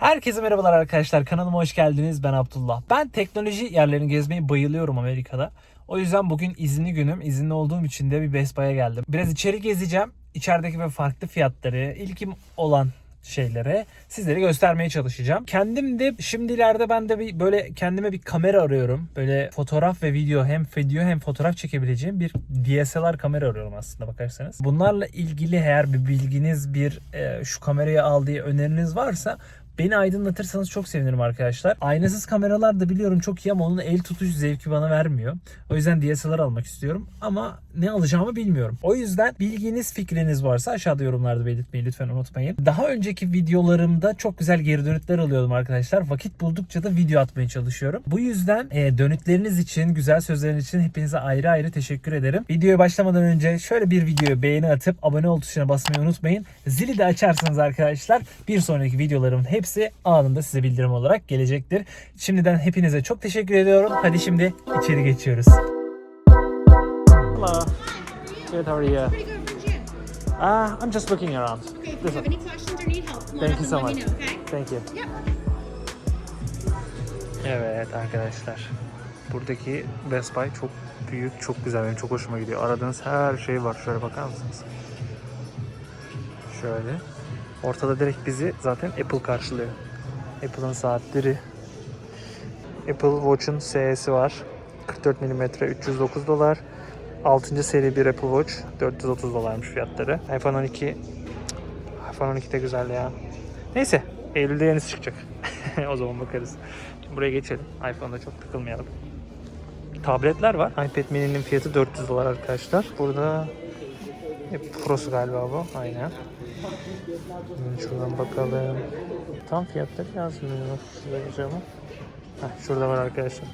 Herkese merhabalar arkadaşlar. Kanalıma hoş geldiniz. Ben Abdullah. Ben teknoloji yerlerini gezmeyi bayılıyorum Amerika'da. O yüzden bugün izinli günüm. İzinli olduğum için de bir Best Buy'a geldim. Biraz içeri gezeceğim. İçerideki ve farklı fiyatları, ilkim olan şeylere sizlere göstermeye çalışacağım. Kendim de şimdilerde ben de bir böyle kendime bir kamera arıyorum. Böyle fotoğraf ve video hem video hem fotoğraf çekebileceğim bir DSLR kamera arıyorum aslında bakarsanız. Bunlarla ilgili eğer bir bilginiz bir e, şu kamerayı al diye öneriniz varsa Beni aydınlatırsanız çok sevinirim arkadaşlar. Aynasız kameralar da biliyorum çok iyi ama onun el tutuş zevki bana vermiyor. O yüzden DSLR almak istiyorum ama ne alacağımı bilmiyorum. O yüzden bilginiz fikriniz varsa aşağıda yorumlarda belirtmeyi lütfen unutmayın. Daha önceki videolarımda çok güzel geri dönütler alıyordum arkadaşlar. Vakit buldukça da video atmaya çalışıyorum. Bu yüzden e, dönütleriniz için, güzel sözleriniz için hepinize ayrı ayrı teşekkür ederim. Videoya başlamadan önce şöyle bir videoya beğeni atıp abone ol tuşuna basmayı unutmayın. Zili de açarsanız arkadaşlar bir sonraki videolarımın hepsi anında size bildirim olarak gelecektir. Şimdiden hepinize çok teşekkür ediyorum. Hadi şimdi içeri geçiyoruz. Hello. Good, how are you? Ah, I'm just looking around. Okay, if you have any questions or need help, come on Thank up you and so let much. me know, okay? Thank you. Yep. Evet arkadaşlar. Buradaki Best Buy çok büyük, çok güzel. Benim çok hoşuma gidiyor. Aradığınız her şey var. Şöyle bakar mısınız? Şöyle. Ortada direkt bizi zaten Apple karşılıyor. Apple'ın saatleri. Apple Watch'un SE'si var. 44 mm 309 dolar. 6. seri bir Apple Watch 430 dolarmış fiyatları. iPhone 12 iPhone 12 de güzel ya. Neyse Eylül'de yenisi çıkacak. o zaman bakarız. Şimdi buraya geçelim. iPhone'da çok takılmayalım. Tabletler var. iPad mini'nin fiyatı 400 dolar arkadaşlar. Burada e, Pro'su galiba bu. Aynen. Hmm, Şuradan bakalım. Tam fiyatları yazmıyor. Şurada güzel ama. Heh, şurada var arkadaşlar.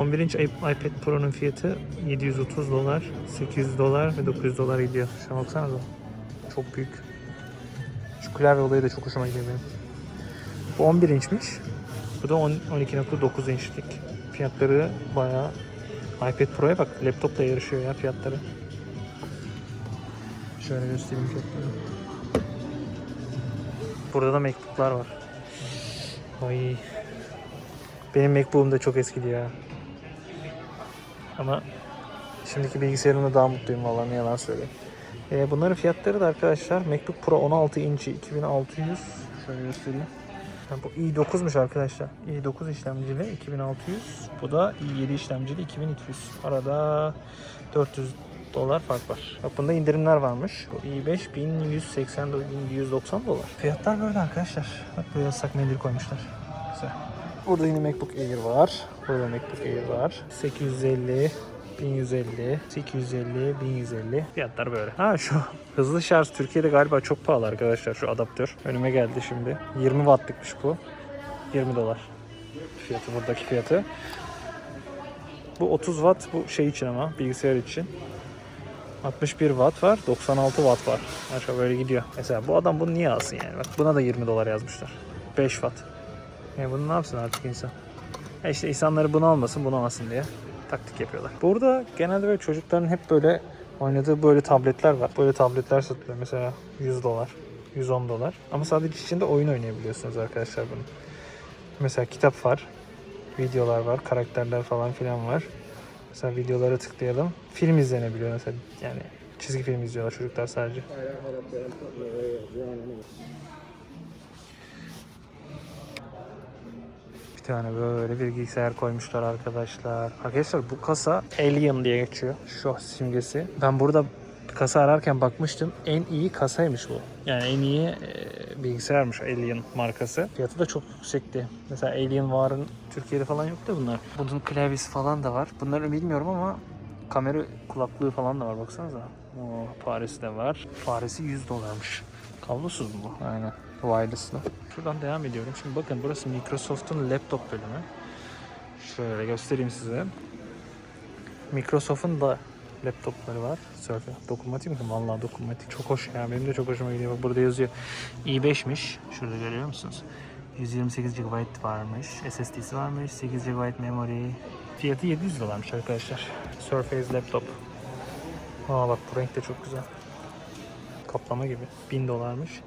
11 inç iP- iPad Pro'nun fiyatı 730 dolar, 800 dolar ve 900 dolar gidiyor. Şuna baksanıza. Çok büyük. Şu klavye olayı da çok hoşuma gidiyor benim. Bu 11 inçmiş. Bu da 10 12.9 inçlik. Fiyatları bayağı iPad Pro'ya bak laptopla yarışıyor ya fiyatları. Şöyle göstereyim fiyatları. Burada da MacBook'lar var. Ay. Benim MacBook'um da çok eskidi ya. Ama şimdiki bilgisayarımda daha mutluyum vallahi ne yalan söyleyeyim. Ee, bunların fiyatları da arkadaşlar MacBook Pro 16 inçi 2600 şöyle göstereyim. Bu i9'muş arkadaşlar. i9 işlemcili 2600. Bu da i7 işlemcili 2200. Arada 400 dolar fark var. Bak indirimler varmış. Bu i5 1180 1190 dolar. Fiyatlar böyle arkadaşlar. Bak böyle ıslak mendil koymuşlar. Güzel. Burada yine MacBook Air var. Burada MacBook Air var. 850 1150, 850, 1150. Fiyatlar böyle. Ha şu hızlı şarj Türkiye'de galiba çok pahalı arkadaşlar şu adaptör. Önüme geldi şimdi. 20 wattlıkmış bu. 20 dolar. Fiyatı buradaki fiyatı. Bu 30 watt bu şey için ama bilgisayar için. 61 watt var, 96 watt var. Aşağı böyle gidiyor. Mesela bu adam bunu niye alsın yani? Bak buna da 20 dolar yazmışlar. 5 watt. Yani bunu ne yapsın artık insan? Ya işte insanları bunu almasın, bunu almasın diye taktik yapıyorlar. Burada genelde böyle çocukların hep böyle oynadığı böyle tabletler var. Böyle tabletler satılıyor mesela 100 dolar, 110 dolar. Ama sadece içinde oyun oynayabiliyorsunuz arkadaşlar bunu. Mesela kitap var, videolar var, karakterler falan filan var. Mesela videolara tıklayalım. Film izlenebiliyor mesela yani çizgi film izliyorlar çocuklar sadece. Bir tane böyle bir bilgisayar koymuşlar arkadaşlar. Arkadaşlar bu kasa Alien diye geçiyor. Şu simgesi. Ben burada kasa ararken bakmıştım. En iyi kasaymış bu. Yani en iyi e, bilgisayarmış Alien markası. Fiyatı da çok yüksekti. Mesela Alien varın Türkiye'de falan yoktu bunlar. Bunun klavyesi falan da var. Bunları bilmiyorum ama kamera kulaklığı falan da var baksanıza. Oo, Paris'te var. Paris'i 100 dolarmış. Kablosuz mu bu? Aynen. Wireless'lı. Şuradan devam ediyorum. Şimdi bakın burası Microsoft'un laptop bölümü. Şöyle göstereyim size. Microsoft'un da laptopları var. Surface. Dokunmatik mi? Vallahi dokunmatik. Çok hoş ya. Benim de çok hoşuma gidiyor. Bak burada yazıyor. i5'miş. Şurada görüyor musunuz? 128 GB varmış. SSD'si varmış. 8 GB memory. Fiyatı 700 dolarmış arkadaşlar. Surface laptop. Aa bak bu renk de çok güzel. Kaplama gibi. 1000 dolarmış.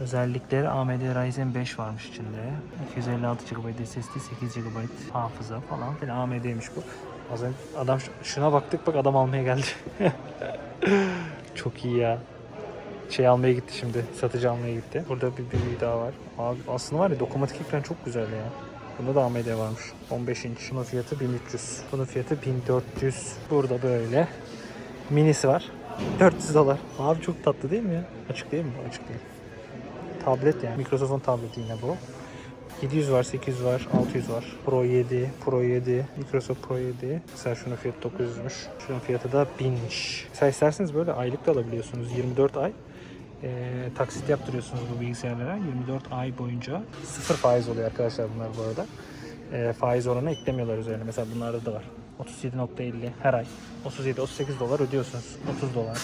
Özellikleri AMD Ryzen 5 varmış içinde. 256 GB SSD, 8 GB hafıza falan filan AMD'ymiş bu. Az önce adam şuna baktık bak adam almaya geldi. Çok iyi ya. Şey almaya gitti şimdi. Satıcı almaya gitti. Burada bir büyüğü daha var. Abi aslında var ya dokunmatik ekran çok güzel ya. Bunda da AMD varmış. 15 inç. Bunun fiyatı 1300. Bunun fiyatı 1400. Burada böyle minisi var. 400 dolar. Abi çok tatlı değil mi ya? Açık değil mi? Açık değil. Tablet yani. Microsoft'un tableti yine bu. 700 var, 800 var, 600 var. Pro 7, Pro 7, Microsoft Pro 7. Mesela şunun fiyatı 900'müş. Şunun fiyatı da 1000'miş. Mesela isterseniz böyle aylık da alabiliyorsunuz. 24 ay e, taksit yaptırıyorsunuz bu bilgisayarlara. 24 ay boyunca sıfır faiz oluyor arkadaşlar bunlar bu arada. E, faiz oranı eklemiyorlar üzerine. Mesela bunlarda da var. 37.50 her ay. 37-38 dolar ödüyorsunuz. 30 dolar.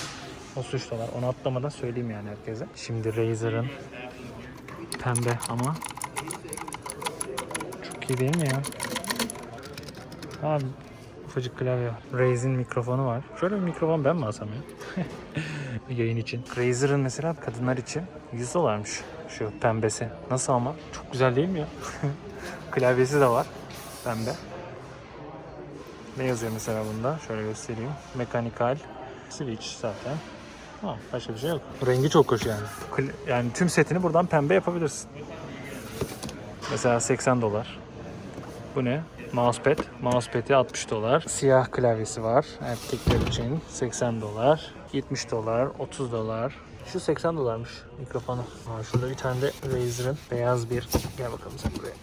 33 dolar. Onu atlamadan söyleyeyim yani herkese. Şimdi Razer'ın pembe ama iyi değil mi ya? Abi ufacık klavye var. Mikrofonu var. Şöyle bir mikrofon ben mi alsam ya? Yayın için. Razer'ın mesela kadınlar için 100 dolarmış şu pembesi. Nasıl ama? Çok güzel değil mi ya? Klavyesi de var. Pembe. Ne yazıyor mesela bunda? Şöyle göstereyim. Mekanikal. Switch zaten. Ha, başka bir şey yok. Rengi çok hoş yani. Yani tüm setini buradan pembe yapabilirsin. Mesela 80 dolar. Bu ne? Mousepad. Mousepad'i 60 dolar. Siyah klavyesi var. Erkekler için 80 dolar. 70 dolar. 30 dolar. Şu 80 dolarmış mikrofonu. Ha, şurada bir tane de Razer'ın beyaz bir. Gel bakalım sen buraya.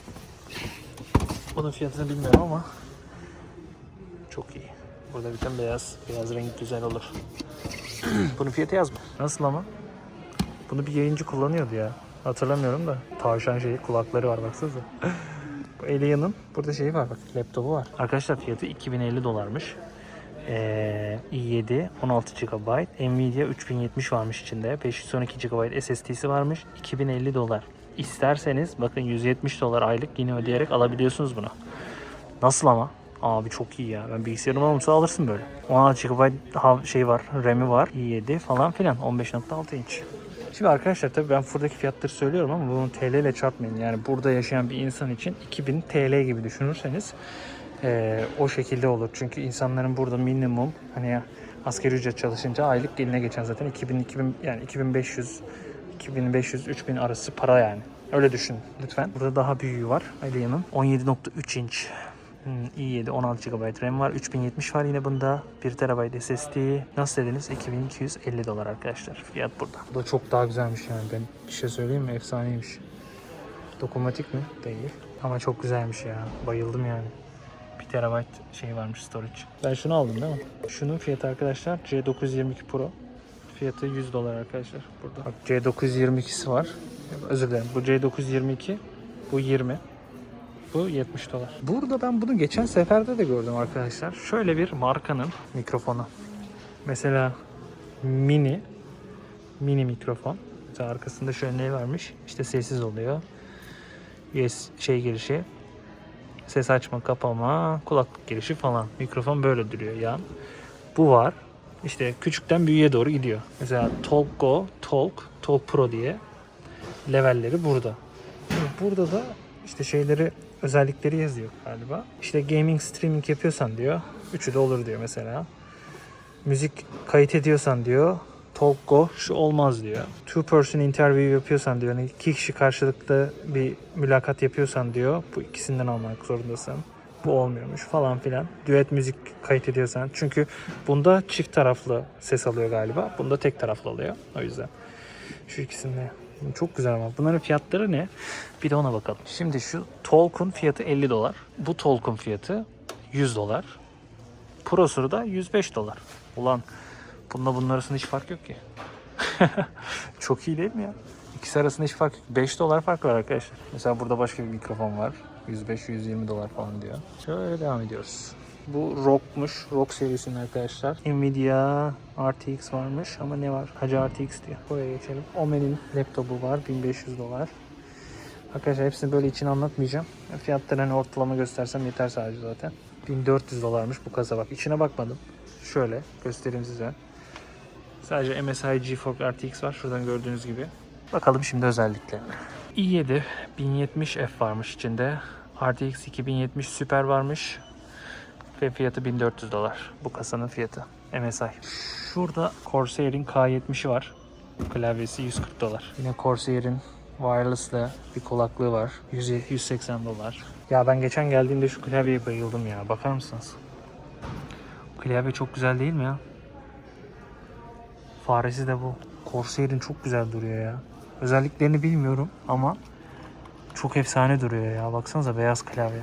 Bunun fiyatını bilmiyorum ama çok iyi. Burada bir tane beyaz. Beyaz renk güzel olur. Bunun fiyatı yazma. Nasıl ama? Bunu bir yayıncı kullanıyordu ya. Hatırlamıyorum da. Tavşan şeyi kulakları var baksanıza. Bu Alien'ın burada şeyi var bak laptopu var. Arkadaşlar fiyatı 2050 dolarmış. Ee, i7 16 GB. Nvidia 3070 varmış içinde. 512 GB SSD'si varmış. 2050 dolar. İsterseniz bakın 170 dolar aylık yine ödeyerek alabiliyorsunuz bunu. Nasıl ama? Abi çok iyi ya. Ben bilgisayarım olmasa alırsın böyle. 16 GB şey var, RAM'i var, i7 falan filan. 15.6 inç. Şimdi arkadaşlar tabii ben buradaki fiyatları söylüyorum ama bunu TL ile çarpmayın. Yani burada yaşayan bir insan için 2000 TL gibi düşünürseniz eee, o şekilde olur. Çünkü insanların burada minimum hani asgari ücret çalışınca aylık eline geçen zaten 2000, 2000 yani 2500 2500 3000 arası para yani. Öyle düşün lütfen. Burada daha büyüğü var Alien'ın. 17.3 inç. Hmm, i7 16 GB RAM var. 3070 var yine bunda. 1 TB SSD. Nasıl dediniz? 2250 dolar arkadaşlar. Fiyat burada. Bu da çok daha güzelmiş yani. Ben bir şey söyleyeyim mi? Efsaneymiş. Dokunmatik mi? Değil. Ama çok güzelmiş ya. Bayıldım yani. 1 TB şey varmış storage. Ben şunu aldım değil mi? Şunun fiyatı arkadaşlar C922 Pro. Fiyatı 100 dolar arkadaşlar burada. Bak C922'si var. Özür dilerim. Bu C922. Bu 20. Bu 70 dolar. Burada ben bunu geçen seferde de gördüm arkadaşlar. Şöyle bir markanın mikrofonu. Mesela mini mini mikrofon. Mesela arkasında şöyle ne varmış? İşte sessiz oluyor. US şey girişi. Ses açma, kapama, kulaklık girişi falan. Mikrofon böyle duruyor yan. Bu var. İşte küçükten büyüğe doğru gidiyor. Mesela Talk Go, Talk, Talk Pro diye levelleri burada. Burada da işte şeyleri özellikleri yazıyor galiba. İşte gaming streaming yapıyorsan diyor. Üçü de olur diyor mesela. Müzik kayıt ediyorsan diyor. Talk Go şu olmaz diyor. Two person interview yapıyorsan diyor. Yani iki kişi karşılıklı bir mülakat yapıyorsan diyor. Bu ikisinden almak zorundasın. Bu olmuyormuş falan filan. Düet müzik kayıt ediyorsan. Çünkü bunda çift taraflı ses alıyor galiba. Bunda tek taraflı alıyor. O yüzden. Şu ikisinde. Çok güzel ama. Bunların fiyatları ne? Bir de ona bakalım. Şimdi şu Talk'un fiyatı 50 dolar. Bu Talk'un fiyatı 100 dolar. Pro'su da 105 dolar. Ulan bununla bunun arasında hiç fark yok ki. Çok iyi değil mi ya? İkisi arasında hiç fark yok. 5 dolar fark var arkadaşlar. Mesela burada başka bir mikrofon var. 105-120 dolar falan diyor. Şöyle devam ediyoruz. Bu ROG'muş. ROG serisinin arkadaşlar. Nvidia RTX varmış ama ne var? Hacı RTX diyor. Buraya geçelim. Omen'in laptopu var. 1500 dolar. Arkadaşlar hepsini böyle için anlatmayacağım. Fiyatları hani ortalama göstersem yeter sadece zaten. 1400 dolarmış bu kasa bak. İçine bakmadım. Şöyle göstereyim size. Sadece MSI GeForce RTX var. Şuradan gördüğünüz gibi. Bakalım şimdi özelliklerine. i7 1070F varmış içinde. RTX 2070 Super varmış. Ve fiyatı 1400 dolar. Bu kasanın fiyatı. MSI. Şurada Corsair'in K70'i var. Klavyesi 140 dolar. Yine Corsair'in wireless'lı bir kulaklığı var. 100, 180 dolar. Ya ben geçen geldiğimde şu klavyeye bayıldım ya. Bakar mısınız? Klavye çok güzel değil mi ya? Faresi de bu. Corsair'in çok güzel duruyor ya. Özelliklerini bilmiyorum ama çok efsane duruyor ya. Baksanıza beyaz klavye.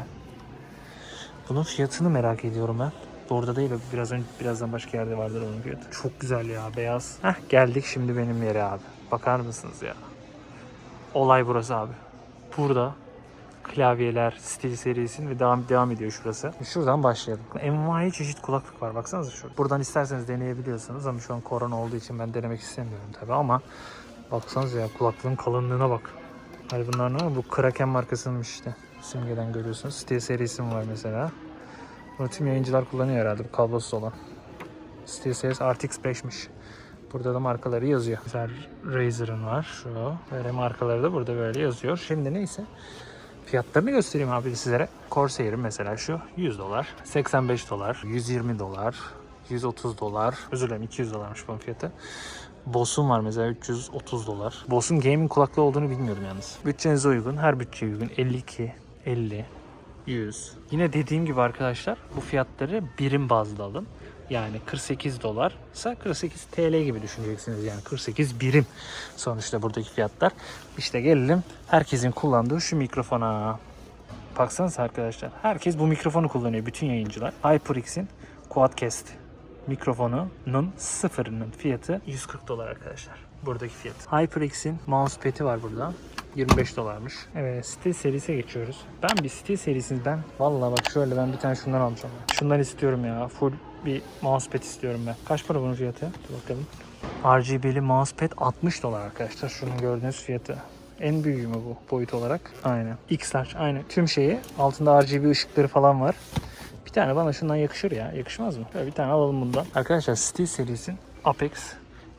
Bunun fiyatını merak ediyorum ben. Orada değil biraz önce birazdan başka yerde vardır onun fiyatı. Çok güzel ya beyaz. Heh geldik şimdi benim yere abi. Bakar mısınız ya? Olay burası abi. Burada klavyeler, stil serisi ve devam devam ediyor şurası. Şuradan başlayalım. Envai çeşit kulaklık var. Baksanıza şurada. Buradan isterseniz deneyebiliyorsunuz ama şu an korona olduğu için ben denemek istemiyorum tabii ama baksanıza ya kulaklığın kalınlığına bak. Hani bunlar ne? Bu Kraken markasının işte. Simgeden görüyorsunuz. Stil serisi var mesela. Bunu tüm yayıncılar kullanıyor herhalde bu kablosuz olan. Steel Series RTX 5'miş. Burada da markaları yazıyor. Mesela Razer'ın var şu. Böyle markaları da burada böyle yazıyor. Şimdi neyse fiyatlarını göstereyim abi sizlere. Corsair'in mesela şu 100 dolar, 85 dolar, 120 dolar, 130 dolar. Özür dilerim 200 dolarmış bunun fiyatı. Boss'un var mesela 330 dolar. Boss'un gaming kulaklığı olduğunu bilmiyorum yalnız. Bütçenize uygun, her bütçeye uygun 52, 50, 100. Yine dediğim gibi arkadaşlar bu fiyatları birim bazlı alın. Yani 48 dolar ise 48 TL gibi düşüneceksiniz. Yani 48 birim sonuçta buradaki fiyatlar. İşte gelelim herkesin kullandığı şu mikrofona. Baksanıza arkadaşlar. Herkes bu mikrofonu kullanıyor. Bütün yayıncılar. HyperX'in Quadcast mikrofonunun sıfırının fiyatı 140 dolar arkadaşlar. Buradaki fiyat. HyperX'in mousepad'i var burada. 25 dolarmış. Evet Steel serisi geçiyoruz. Ben bir Steel serisini ben vallahi bak şöyle ben bir tane şundan alacağım. Şundan istiyorum ya. Full bir mousepad istiyorum ben. Kaç para bunun fiyatı? Dur bakalım. RGB'li mousepad 60 dolar arkadaşlar. Şunun gördüğünüz fiyatı. En büyüğü mü bu boyut olarak? Aynen. X-Large aynen. Tüm şeyi altında RGB ışıkları falan var. Bir tane bana şundan yakışır ya. Yakışmaz mı? Böyle bir tane alalım bundan. Arkadaşlar Steel serisinin Apex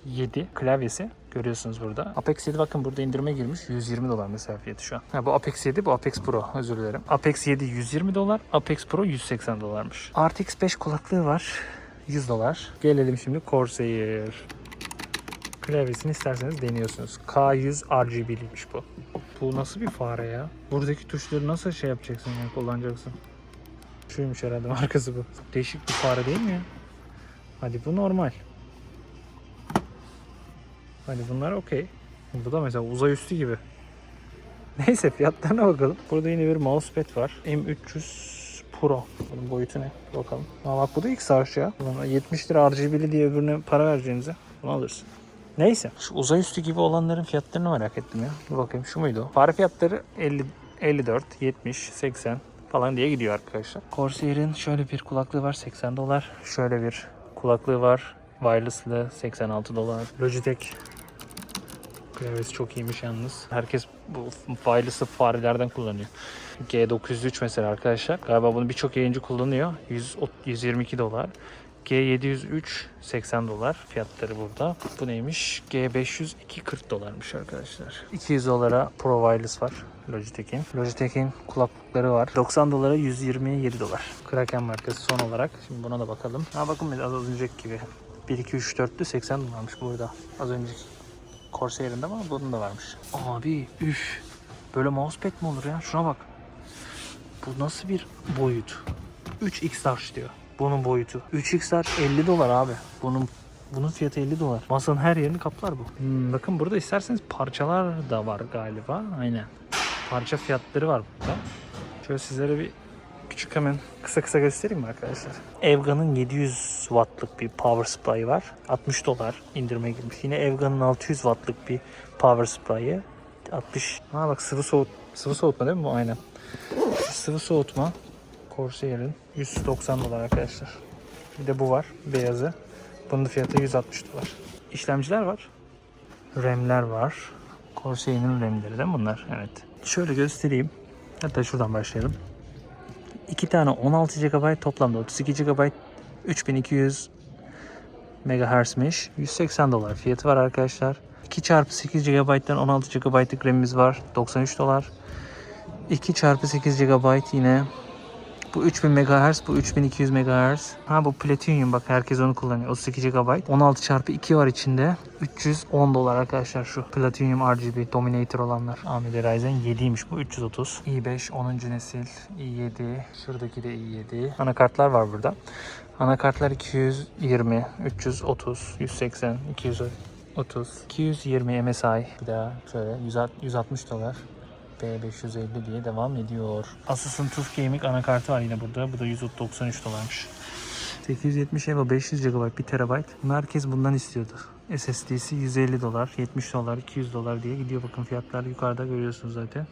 7 klavyesi görüyorsunuz burada. Apex 7 bakın burada indirime girmiş. 120 dolar mesela fiyatı şu an. Ha, bu Apex 7 bu Apex Pro özür dilerim. Apex 7 120 dolar. Apex Pro 180 dolarmış. RTX 5 kulaklığı var. 100 dolar. Gelelim şimdi Corsair. Klavyesini isterseniz deniyorsunuz. K100 RGB'liymiş bu. Bu nasıl bir fare ya? Buradaki tuşları nasıl şey yapacaksın ya kullanacaksın? Şuymuş herhalde markası bu. Değişik bir fare değil mi ya? Hadi bu normal. Hani bunlar okey. Bu da mesela uzay üstü gibi. Neyse fiyatlarına bakalım. Burada yine bir mousepad var. M300 Pro. Bunun boyutu ne? Bakalım. Aa bak bu da X-Arch ya. Ulan 70 lira RGB'li diye öbürüne para vereceğinize bunu alırsın. Neyse. Şu uzay üstü gibi olanların fiyatlarını merak ettim ya. Dur bakayım şu muydu? o? Fiyatları 50, 54, 70, 80 falan diye gidiyor arkadaşlar. Corsair'in şöyle bir kulaklığı var 80 dolar. Şöyle bir kulaklığı var. Wireless'lı 86 dolar. Logitech Klavyesi çok iyiymiş yalnız. Herkes bu wireless'lı farelerden kullanıyor. G903 mesela arkadaşlar. Galiba bunu birçok yayıncı kullanıyor. 100, 122 dolar. G703 80 dolar fiyatları burada. Bu neymiş? G502 40 dolarmış arkadaşlar. 200 dolara Pro Wireless var Logitech'in. Logitech'in kulaklıkları var. 90 dolara 127 dolar. Kraken markası son olarak. Şimdi buna da bakalım. Ha bakın az önceki gibi. 1 2 3 4'lü 80 dolarmış burada. Az önceki Corsair'in de ama bunun da varmış. Abi üf. Böyle mousepad mi olur ya? Şuna bak. Bu nasıl bir boyut? 3x large diyor. Bunun boyutu. 3x large 50 dolar abi. Bunun bunun fiyatı 50 dolar. Masanın her yerini kaplar bu. Hmm, bakın burada isterseniz parçalar da var galiba. Aynen. Parça fiyatları var burada. Şöyle sizlere bir küçük hemen kısa kısa göstereyim mi arkadaşlar? Evgan'ın 700 wattlık bir power supply var. 60 dolar indirime girmiş. Yine Evgan'ın 600 wattlık bir power supply'ı 60. Ha bak sıvı soğut sıvı soğutma değil mi bu? Aynen. Sıvı soğutma Corsair'in 190 dolar arkadaşlar. Bir de bu var beyazı. Bunun fiyatı 160 dolar. İşlemciler var. RAM'ler var. Corsair'in RAM'leri değil mi bunlar? Evet. Şöyle göstereyim. Hatta şuradan başlayalım. 2 tane 16 GB toplamda 32 GB 3200 MHz'miş. 180 dolar fiyatı var arkadaşlar. 2 çarpı 8 GB'dan 16 GB'lık RAM'imiz var. 93 dolar. 2 çarpı 8 GB yine bu 3000 MHz, bu 3200 MHz. Ha bu Platinum bak herkes onu kullanıyor. 32 GB. 16 çarpı 2 var içinde. 310 dolar arkadaşlar şu Platinum RGB Dominator olanlar. AMD Ryzen 7'ymiş bu 330. i5 10. nesil i7. Şuradaki de i7. Anakartlar var burada. Anakartlar 220, 330, 180, 230, 220 MSI. Bir daha şöyle 160 dolar. B550 diye devam ediyor. Asus'un TUF Gaming anakartı var yine burada. Bu da 193 dolarmış. 870 EVO 500 GB 1 TB. Bunu herkes bundan istiyordu. SSD'si 150 dolar, 70 dolar, 200 dolar diye gidiyor. Bakın fiyatlar yukarıda görüyorsunuz zaten.